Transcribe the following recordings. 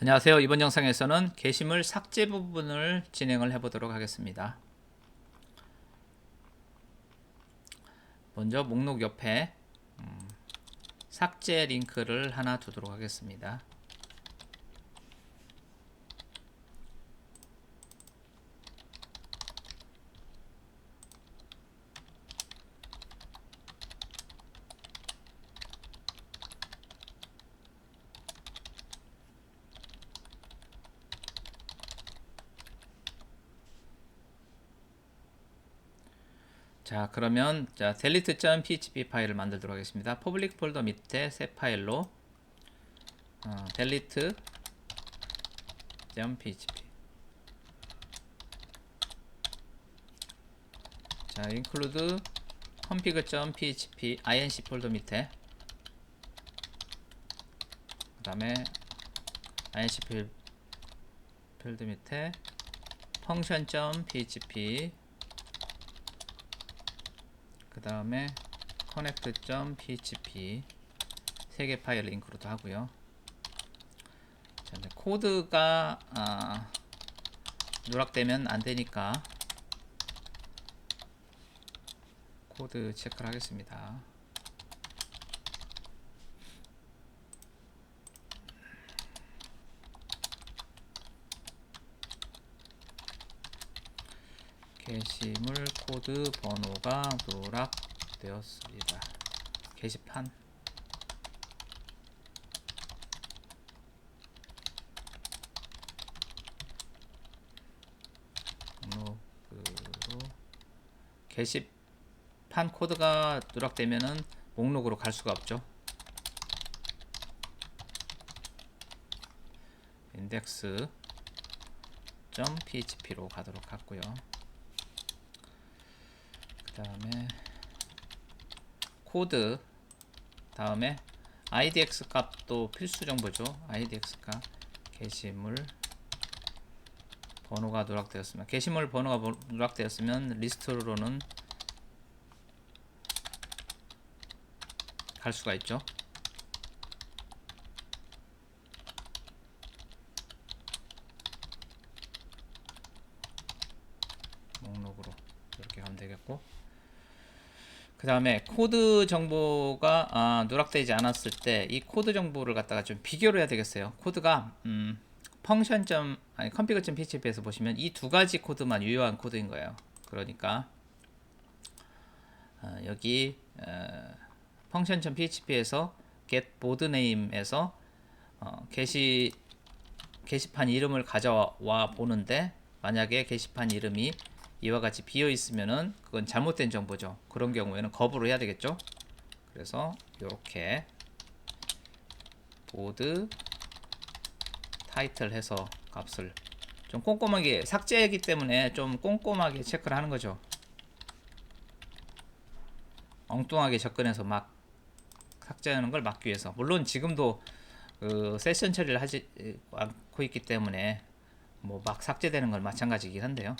안녕하세요. 이번 영상에서는 게시물 삭제 부분을 진행을 해보도록 하겠습니다. 먼저 목록 옆에 음, 삭제 링크를 하나 두도록 하겠습니다. 자 그러면 자 delete.php 파일을 만들도록 하겠습니다. 퍼블릭 폴더 밑에 새 파일로 어, delete.php 자 include config.php inc 폴더 밑에 그 다음에 inc 필, 필드 밑에 function.php 그 다음에 connect.php 세 개 파일 링크로도 하고요. 자, 이제 코드가 아, 누락되면 안 되니까 코드 체크를 하겠습니다. 게시물 코드 번호가 누락되었습니다. 게시판 목록으로 게시판 코드가 누락되면은 목록으로 갈 수가 없죠. 인덱스 .php로 가도록 하고요. 그 다음에 코드 다음에 idx 값도 필수 정보죠. idx 값 게시물 번호가 누락되었으면 게시물 번호가 번- 누락되었으면 리스트로는 갈 수가 있죠. 목록으로 이렇게 가면 되겠고 그 다음에 코드 정보가 아, 누락되지 않았을 때 이 코드 정보를 갖다가 좀 비교를 해야 되겠어요. 코드가 음, 펑션 점 아니 config php에서 보시면 이 두 가지 코드만 유효한 코드인 거예요. 그러니까 어, 여기 어, 펑션 점 php에서 get board name에서 어, 게시 게시판 이름을 가져와 보는데 만약에 게시판 이름이 이와 같이 비어 있으면은 그건 잘못된 정보죠. 그런 경우에는 거부를 해야 되겠죠. 그래서 이렇게 보드 타이틀 해서 값을 좀 꼼꼼하게 삭제이기 때문에 좀 꼼꼼하게 체크를 하는 거죠. 엉뚱하게 접근해서 막 삭제하는 걸 막기 위해서 물론 지금도 그 세션 처리를 하지 않고 있기 때문에 뭐 막 삭제되는 건 마찬가지긴 한데요.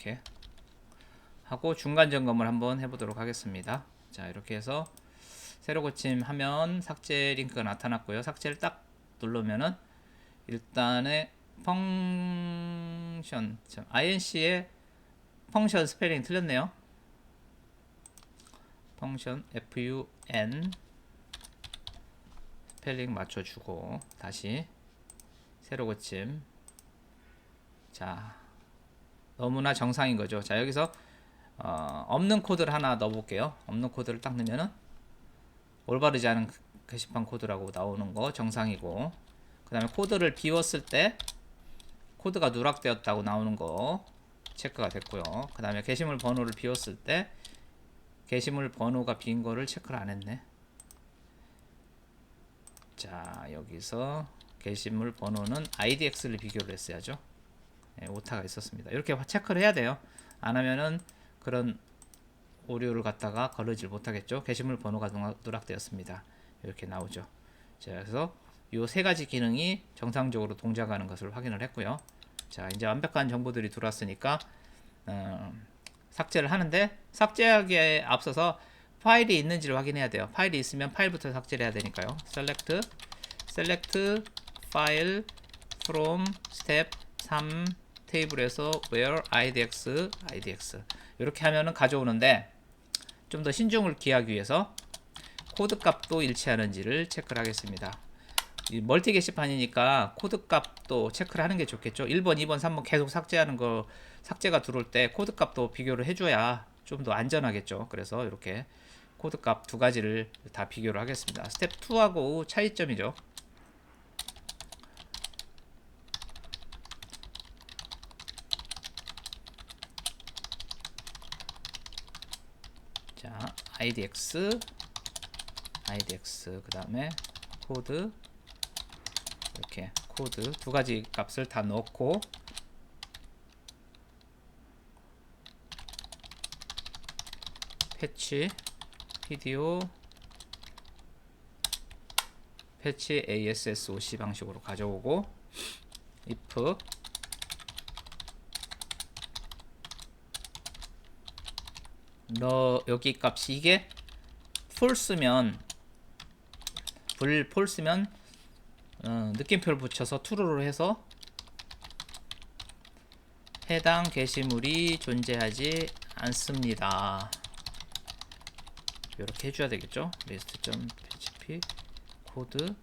이렇게 하고 중간 점검을 한번 해보도록 하겠습니다. 자 이렇게 해서 새로 고침 하면 삭제 링크가 나타났고요. 삭제를 딱 누르면은 일단에 펑션 inc의 펑션 스펠링 틀렸네요. 펑션 fun 스펠링 맞춰주고 다시 새로 고침 자 너무나 정상인 거죠 자 여기서 어, 없는 코드를 하나 넣어볼게요 없는 코드를 딱 넣으면은 올바르지 않은 게시판 코드라고 나오는 거 정상이고 그 다음에 코드를 비웠을 때 코드가 누락되었다고 나오는 거 체크가 됐고요 그 다음에 게시물 번호를 비웠을 때 게시물 번호가 빈 거를 체크를 안 했네. 자, 여기서 게시물 번호는 IDX를 비교를 했어야죠. 네, 오타가 있었습니다. 이렇게 체크를 해야 돼요. 안 하면은 그런 오류를 갖다가 거르질 못하겠죠. 게시물 번호가 누락- 누락되었습니다. 이렇게 나오죠. 자, 그래서 요세 가지 기능이 정상적으로 동작하는 것을 확인을 했고요. 자, 이제 완벽한 정보들이 들어왔으니까 어, 삭제를 하는데 삭제하기에 앞서서 파일이 있는지를 확인해야 돼요. 파일이 있으면 파일부터 삭제를 해야 되니까요. select select file from step 3 테이블에서 where idx idx 이렇게 하면은 가져오는데 좀 더 신중을 기하기 위해서 코드 값도 일치하는지를 체크를 하겠습니다. 이 멀티 게시판이니까 코드 값도 체크를 하는 게 좋겠죠. 1번, 2번, 3번 계속 삭제하는 거 삭제가 들어올 때 코드 값도 비교를 해줘야 좀 더 안전하겠죠. 그래서 이렇게 코드 값 두 가지를 다 비교를 하겠습니다. 스텝 2하고 차이점이죠. 자, idx idx 그 다음에 코드. 이렇게 코드 두 가지 값을 다 넣고. 패치 PDO 패치 ASSOC 방식으로 가져오고. if 너 여기 값이 이게 false면 불 false면 어, 느낌표를 붙여서 true로 해서 해당 게시물이 존재하지 않습니다. 이렇게 해줘야 되겠죠? list.php 코드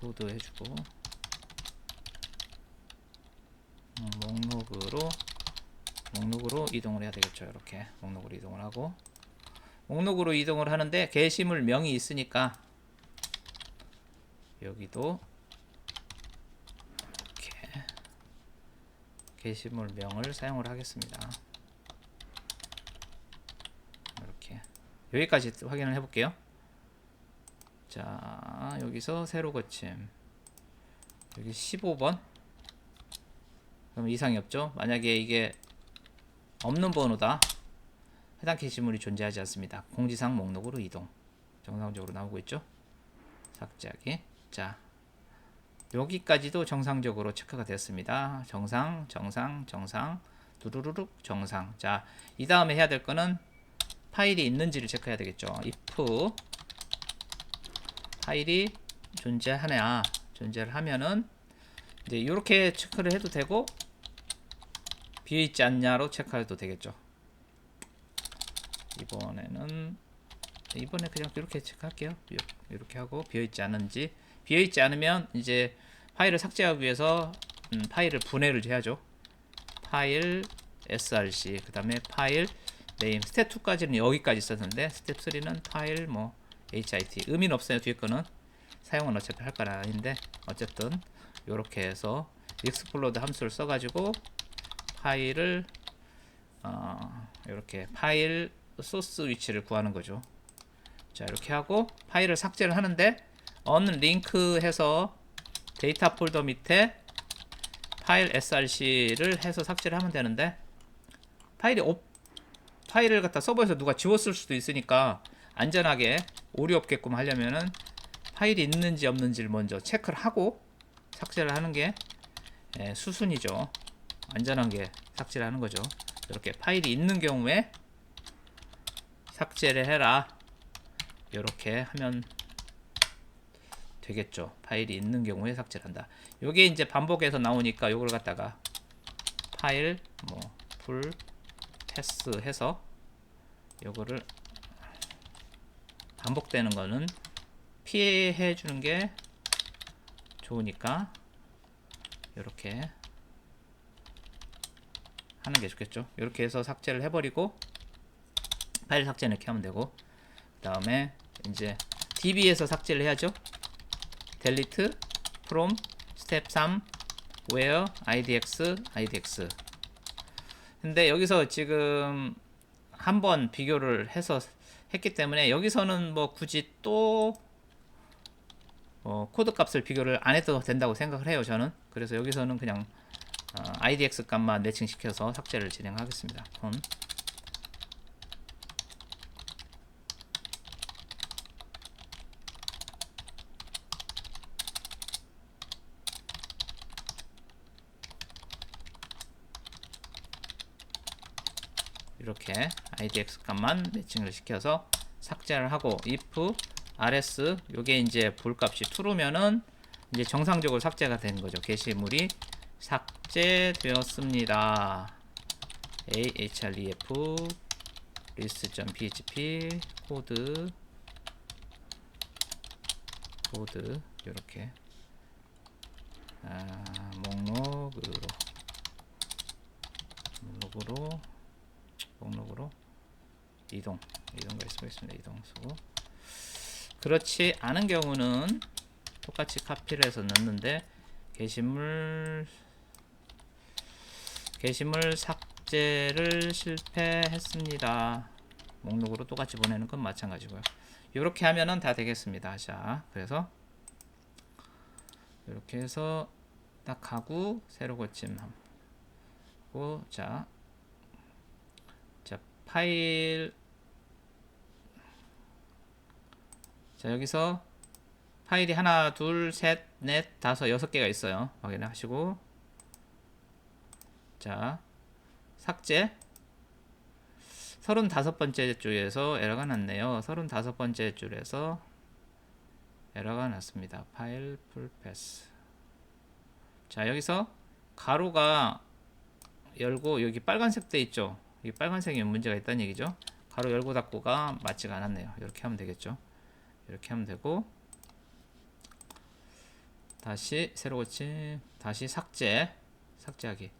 코드 해주고 음, 목록으로 목록으로 이동을 해야 되겠죠. 이렇게 목록으로 이동을 하고 목록으로 이동을 하는데 게시물 명이 있으니까 여기도 이렇게 게시물 명을 사용을 하겠습니다. 이렇게 여기까지 확인을 해볼게요. 자 여기서 새로 거침 여기 15번 그럼 이상이 없죠? 만약에 이게 없는 번호다 해당 게시물이 존재하지 않습니다. 공지사항 목록으로 이동 정상적으로 나오고 있죠? 삭제하기 자 여기까지도 정상적으로 체크가 됐습니다. 정상, 정상, 정상, 두루루룩 정상. 자, 이 다음에 해야 될 거는 파일이 있는지를 체크해야 되겠죠. if 파일이 존재하냐, 존재를 하면은 이제 이렇게 체크를 해도 되고 비어 있지 않냐로 체크해도 되겠죠. 이번에는 이번에 그냥 이렇게 체크할게요. 이렇게 하고 비어 있지 않은지 비어 있지 않으면 이제 파일을 삭제하기 위해서 음, 파일을 분해를 해야죠. 파일 src 그 다음에 파일 네임 스텝 2까지는 여기까지 썼는데 스텝 3는 파일 뭐 hit 의미는 없어요 뒤에 거는 사용은 어차피 할 거라 아닌데 어쨌든 이렇게 해서 익스플로드 함수를 써가지고 파일을 어, 이렇게 파일 소스 위치를 구하는 거죠. 자 이렇게 하고 파일을 삭제를 하는데 링크 해서 데이터 폴더 밑에 파일 src를 해서 삭제를 하면 되는데 파일이 옵 파일을 갖다 서버에서 누가 지웠을 수도 있으니까 안전하게 오류 없게끔 하려면은 파일이 있는지 없는지를 먼저 체크를 하고 삭제를 하는 게 예, 수순이죠. 안전하게 삭제를 하는 거죠. 이렇게 파일이 있는 경우에 삭제를 해라. 이렇게 하면 되겠죠. 파일이 있는 경우에 삭제를 한다. 요게 이제 반복해서 나오니까 요걸 갖다가 파일 뭐풀 패스 해서 요거를 반복되는 거는 피해 주는 게 좋으니까 이렇게 하는 게 좋겠죠. 이렇게 해서 삭제를 해버리고 파일 삭제 이렇게 하면 되고 그 다음에 이제 db에서 삭제를 해야죠. delete from step 3 where idx idx 근데 여기서 지금 한번 비교를 해서 했기 때문에 여기서는 뭐 굳이 또 어, 코드 값을 비교를 안 해도 된다고 생각을 해요 저는 그래서 여기서는 그냥 어, 어, IDX 값만 매칭시켜서 삭제를 진행하겠습니다. 콘. 이렇게 IDX 값만 매칭을 시켜서 삭제를 하고 if rs 요게 이제 볼값이 true면은 이제 정상적으로 삭제가 되는 거죠. 게시물이 삭 제되었습니다. ahref list.php 코드 코드 이렇게. 아, 목록으로. 목록으로. 목록으로. 이동. 이동가 있습니다. 이동 쓰고. 그렇지 않은 경우는 똑같이 카피를 해서 넣는데 게시물 게시물 삭제를 실패했습니다. 목록으로 똑같이 보내는 건 마찬가지고요. 이렇게 하면은 다 되겠습니다. 자 그래서 이렇게 해서 딱 하고 새로 고침 하고 자, 자 파일. 자 여기서 파일이 하나 둘 셋 넷 다섯 여섯 개가 있어요. 확인하시고 자 삭제 35번째 줄에서 에러가 났네요 35번째 줄에서 에러가 났습니다. 파일 풀 패스. 자, 여기서 가로가 열고 여기 빨간색 돼 있죠. 이 빨간색이 문제가 있다는 얘기죠. 가로 열고 닫고가 맞지가 않았네요. 이렇게 하면 되겠죠. 이렇게 하면 되고 다시 새로 고침 다시 삭제 삭제하기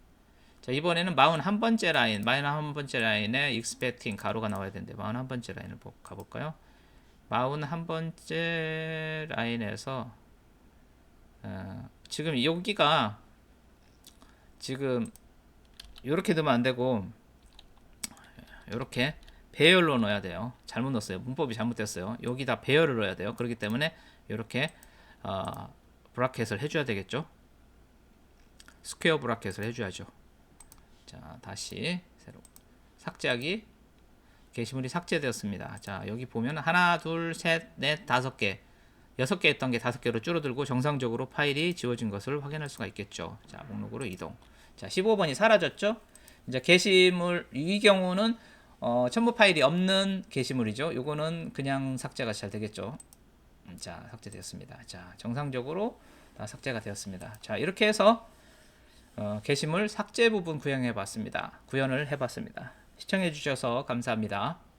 자 이번에는 41번째 라인 41번째 라인에 expecting 가로가 나와야 되는데 41번째 라인을 보- 가볼까요 41번째 라인에서 어, 지금 여기가 지금 이렇게 넣으면 안 되고 이렇게 배열로 넣어야 돼요. 잘못 넣었어요. 문법이 잘못됐어요. 여기다 배열을 넣어야 돼요. 그렇기 때문에 이렇게 어, 브라켓을 해줘야 되겠죠. 스퀘어 브라켓을 해줘야죠. 자 다시 새로 삭제하기 게시물이 삭제되었습니다. 자, 여기 보면 하나, 둘, 셋, 넷, 다섯 개, 여섯 개 했던 게 다섯 개로 줄어들고 정상적으로 파일이 지워진 것을 확인할 수가 있겠죠. 자, 목록으로 이동. 자, 15번이 사라졌죠? 이제 게시물 이 경우는 어, 첨부 파일이 없는 게시물이죠. 요거는 그냥 삭제가 잘 되겠죠. 음, 자, 삭제되었습니다. 자, 정상적으로 다 삭제가 되었습니다. 자, 이렇게 해서 어, 게시물 삭제 부분 구현해 봤습니다. 구현을 해 봤습니다. 시청해 주셔서 감사합니다.